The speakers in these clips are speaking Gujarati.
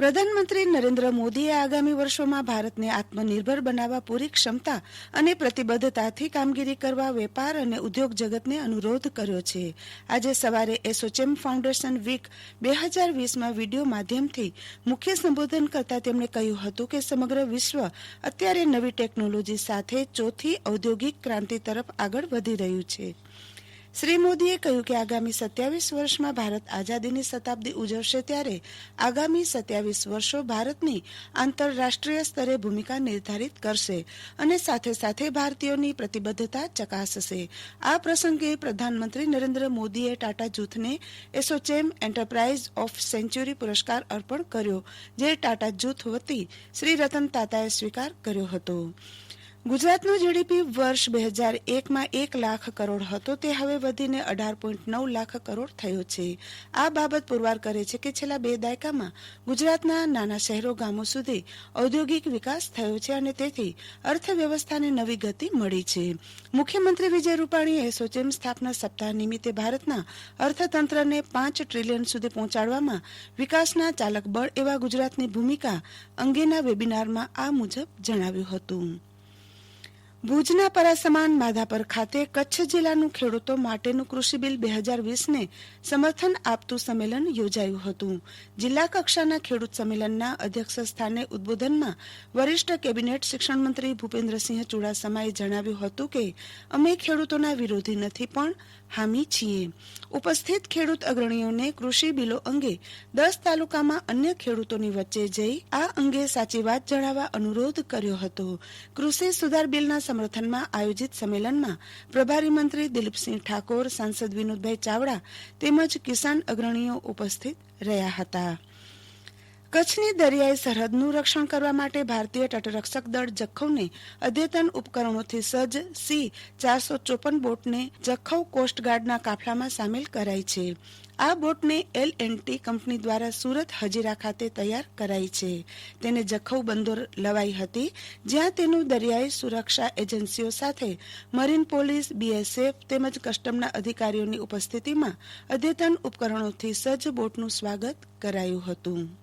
પ્રધાનમંત્રી નરેન્દ્ર મોદીએ આગામી વર્ષોમાં ભારતને આત્મનિર્ભર બનાવવા પૂરી ક્ષમતા અને પ્રતિબદ્ધતાથી કામગીરી કરવા વેપાર અને ઉદ્યોગ જગતને અનુરોધ કર્યો છે. આજે સવારે એસોચેમ ફાઉન્ડેશન વીક બે હજાર વીસમાં વીડિયો માધ્યમથી મુખ્ય સંબોધન કરતા તેમણે કહ્યું હતું કે સમગ્ર વિશ્વ અત્યારે નવી ટેકનોલોજી સાથે ચોથી ઔદ્યોગિક ક્રાંતિ તરફ આગળ વધી રહ્યું છે. શ્રી મોદીએ કહ્યું કે આગામી સત્યાવીસ વર્ષમાં ભારત આઝાદીની શતાબ્દી ઉજવશે ત્યારે આગામી સત્યાવીસ વર્ષો ભારતની આંતરરાષ્ટ્રીય સ્તરે ભૂમિકા નિર્ધારિત કરશે અને સાથે સાથે ભારતીયોની પ્રતિબદ્ધતા ચકાસશે. આ પ્રસંગે પ્રધાનમંત્રી નરેન્દ્ર મોદીએ ટાટા જૂથને એસોચેમ એન્ટરપ્રાઇઝ ઓફ સેન્ચ્યુરી પુરસ્કાર અર્પણ કર્યો, જે ટાટા જૂથ વતી શ્રી રતન તાતાએ સ્વીકાર કર્યો હતો. ગુજરાતનું જીડીપી વર્ષ બે હજાર એકમાં એક લાખ કરોડ હતો, તે હવે વધીને અઢાર પોઈન્ટ નવ લાખ કરોડ થયો છે. આ બાબત પુરવાર કરે છે કે છેલ્લા બે દાયકામાં ગુજરાતના નાના શહેરો, ગામો સુધી ઔદ્યોગિક વિકાસ થયો છે અને તેથી અર્થવ્યવસ્થાને નવી ગતિ મળી છે. મુખ્યમંત્રી વિજય રૂપાણીએ એસોચેમ સ્થાપના સપ્તાહ નિમિત્તે ભારતના અર્થતંત્રને પાંચ ટ્રિલિયન સુધી પહોંચાડવામાં વિકાસના ચાલકબળ એવા ગુજરાતની ભૂમિકા અંગેના વેબિનારમાં આ મુજબ જણાવ્યું હતું. ભુજના પરાસમાન માધાપર ખાતે કચ્છ જિલ્લાનું ખેડૂતો માટેનું કૃષિ બિલ બે હજાર વીસને સમર્થન આપતું સંમેલન યોજાયું હતું. જિલ્લા કક્ષાના ખેડૂત સંમેલનના અધ્યક્ષ સ્થાને ઉદબોધનમાં વરિષ્ઠ કેબિનેટ શિક્ષણમંત્રી ભૂપેન્દ્રસિંહ ચુડાસમાએ જણાવ્યું હતું કે, અમે ખેડૂતોના વિરોધી નથી પણ હામી છીએ. ઉપસ્થિત ખેડૂત અગ્રણીઓને કૃષિ બિલો અંગે દસ તાલુકામાં અન્ય ખેડૂતોની વચ્ચે જઈ આ અંગે સાચી વાત જણાવવા અનુરોધ કર્યો હતો. કૃષિ સુધાર બિલના સમર્થનમાં આયોજિત સંમેલનમાં પ્રભારી મંત્રી દિલીપસિંહ ઠાકોર, સાંસદ વિનોદભાઈ ચાવડા તેમજ કિસાન અગ્રણીઓ ઉપસ્થિત રહ્યા હતા. કચ્છની દરિયાઈ સરહદનું રક્ષણ કરવા માટે ભારતીય તટરક્ષક દળ જખૌને અદ્યતન ઉપકરણોથી સજ્જ સી ચારસો ચોપન બોટને જખૌ કોસ્ટગાર્ડના કાફલામાં સામેલ કરાઈ છે. આ બોટને એલ એન્ડ ટી કંપની દ્વારા સુરત હજીરા ખાતે તૈયાર કરાઈ છે. તેને જખૌ બંદર લવાઈ હતી, જ્યાં તેનું દરિયાઈ સુરક્ષા એજન્સીઓ સાથે મરીન પોલીસ, બીએસએફ તેમજ કસ્ટમના અધિકારીઓની ઉપસ્થિતિમાં અદ્યતન ઉપકરણોથી સજ્જ બોટનું સ્વાગત કરાયું હતું.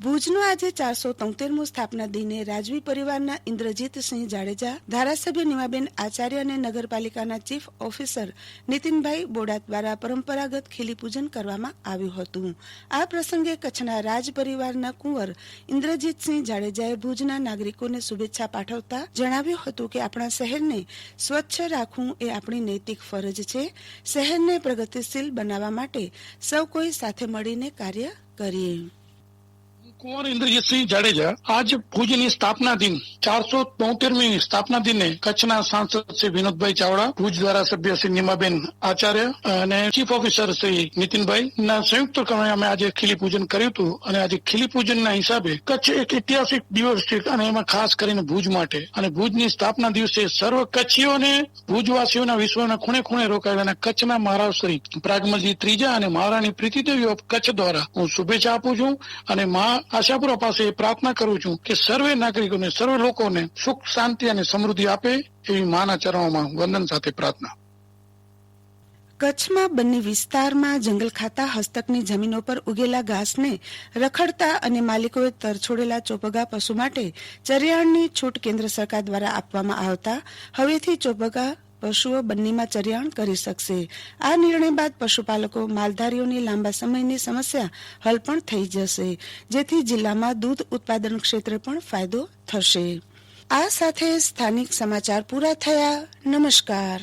ભુજનો આજે ચારસો તોતેરમું સ્થાપના દિને રાજવી પરિવારના ઇન્દ્રજીતસિંહ જાડેજા, ધારાસભ્ય નીમાબેન આચાર્ય અને નગરપાલિકાના ચીફ ઓફિસર નીતિનભાઈ બોડા દ્વારા પરંપરાગત ખીલીપૂજન કરવામાં આવ્યું હતું. આ પ્રસંગે કચ્છના રાજ પરિવારના કુંવર ઇન્દ્રજીતસિંહ જાડેજાએ ભુજના નાગરિકોને શુભેચ્છા પાઠવતા જણાવ્યું હતું કે આપણા શહેરને સ્વચ્છ રાખવું એ આપણી નૈતિક ફરજ છે. શહેરને પ્રગતિશીલ બનાવવા માટે સૌ કોઈ સાથે મળીને કાર્ય કરીએ. કુંવર ઇન્દ્રજીતસિંહ જાડેજા આજ ભુજની સ્થાપના દિન, ચારસો તોતેરમી સ્થાપના દિને કચ્છના સાંસદ શ્રી વિનોદભાઈ ચાવડા, ભુજ ધારાસભ્ય શ્રી નીમાબેન આચાર્ય અને ચીફ ઓફિસર શ્રી નીતિનભાઈ ના સંયુક્ત ક્રમે અમે આજે ખીલી પૂજન કર્યું હતું અને આજે ખીલી પૂજનના હિસાબે કચ્છ એક ઐતિહાસિક દિવસ છે અને એમાં ખાસ કરીને ભુજ માટે. અને ભુજની સ્થાપના દિવસે સર્વ કચ્છીઓને, ભુજવાસીઓના વિશ્વના ખૂણે ખૂણે રોકાયેલા કચ્છના મહારાજ શ્રી પ્રાગમલજી ત્રીજા અને મહારાણી પ્રીતિદેવી ઓફ કચ્છ દ્વારા હું શુભેચ્છા આપું છું અને મા આશાપુરા પાસે પ્રાર્થના કરું છું કે સર્વે નાગરિકોને, સર્વે લોકોને સુખ, શાંતિ અને સમૃદ્ધિ આપે એવી માના ચરણોમાં વંદન સાથે પ્રાર્થના. કચ્છમાં બંને વિસ્તારમાં જંગલ ખાતા હસ્તકની જમીનો પર ઉગેલા ઘાસને રખડતા અને માલિકોએ તરછોડેલા ચોપગા પશુ માટે ચરિયાણની છૂટ કેન્દ્ર સરકાર દ્વારા આપવામાં આવતા હવેથી ચોપગા પશુઓ બંનીમાં ચરિયાણ કરી શકશે. આ નિર્ણય બાદ પશુપાલકો માલધારીઓની લાંબા સમયની સમસ્યા હલ પણ થઈ જશે, જેથી જિલ્લામાં દૂધ ઉત્પાદન ક્ષેત્રે પણ ફાયદો થશે. આ સાથે સ્થાનિક સમાચાર પૂરા થયા. નમસ્કાર.